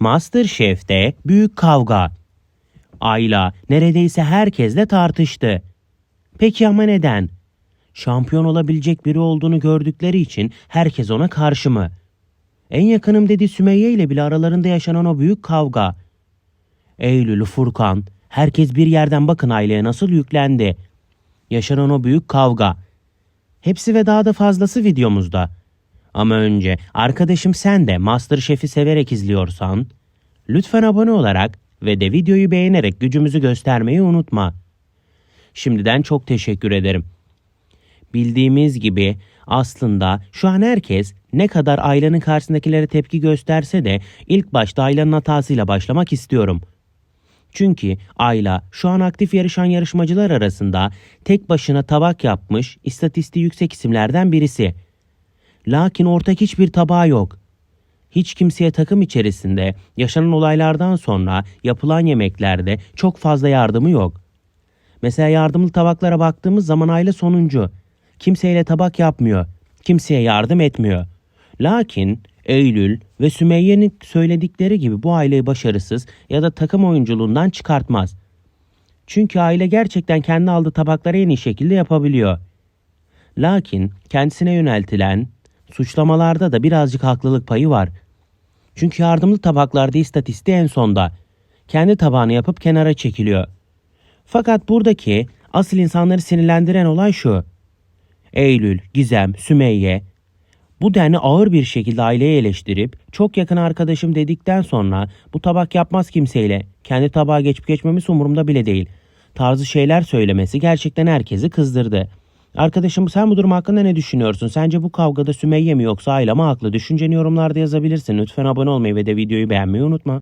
Masterchef'te büyük kavga. Ayla neredeyse herkesle tartıştı. Peki ama neden? Şampiyon olabilecek biri olduğunu gördükleri için herkes ona karşı mı? En yakınım dedi Sümeyye ile bile aralarında yaşanan o büyük kavga. Eylül, Furkan, herkes bir yerden bakın aileye nasıl yüklendi. Yaşanan o büyük kavga. Hepsi ve daha da fazlası videomuzda. Ama önce arkadaşım sen de Masterchef'i severek izliyorsan lütfen abone olarak ve de videoyu beğenerek gücümüzü göstermeyi unutma. Şimdiden çok teşekkür ederim. Bildiğimiz gibi aslında şu an herkes ne kadar Ayla'nın karşısındakilere tepki gösterse de ilk başta Ayla'nın hatasıyla başlamak istiyorum. Çünkü Ayla şu an aktif yarışan yarışmacılar arasında tek başına tabak yapmış istatistiği yüksek isimlerden birisi. Lakin ortak hiçbir tabağı yok. Hiç kimseye takım içerisinde yaşanan olaylardan sonra yapılan yemeklerde çok fazla yardımı yok. Mesela yardımlı tabaklara baktığımız zaman aile sonuncu. Kimseyle tabak yapmıyor. Kimseye yardım etmiyor. Lakin Eylül ve Sümeyye'nin söyledikleri gibi bu aileyi başarısız ya da takım oyunculuğundan çıkartmaz. Çünkü aile gerçekten kendi aldığı tabakları en iyi şekilde yapabiliyor. Lakin kendisine yöneltilen suçlamalarda da birazcık haklılık payı var. Çünkü yardımlı tabaklarda istatistiği en sonda. Kendi tabağını yapıp kenara çekiliyor. Fakat buradaki asıl insanları sinirlendiren olay şu. Eylül, Gizem, Sümeyye bu denli ağır bir şekilde aileyi eleştirip çok yakın arkadaşım dedikten sonra bu tabak yapmaz kimseyle kendi tabağa geçip geçmemesi umurumda bile değil. Tarzı şeyler söylemesi gerçekten herkesi kızdırdı. Arkadaşım sen bu durum hakkında ne düşünüyorsun? Sence bu kavgada Sümeyye mi yoksa Ayla mı haklı? Düşünceni yorumlarda yazabilirsin. Lütfen abone olmayı ve de videoyu beğenmeyi unutma.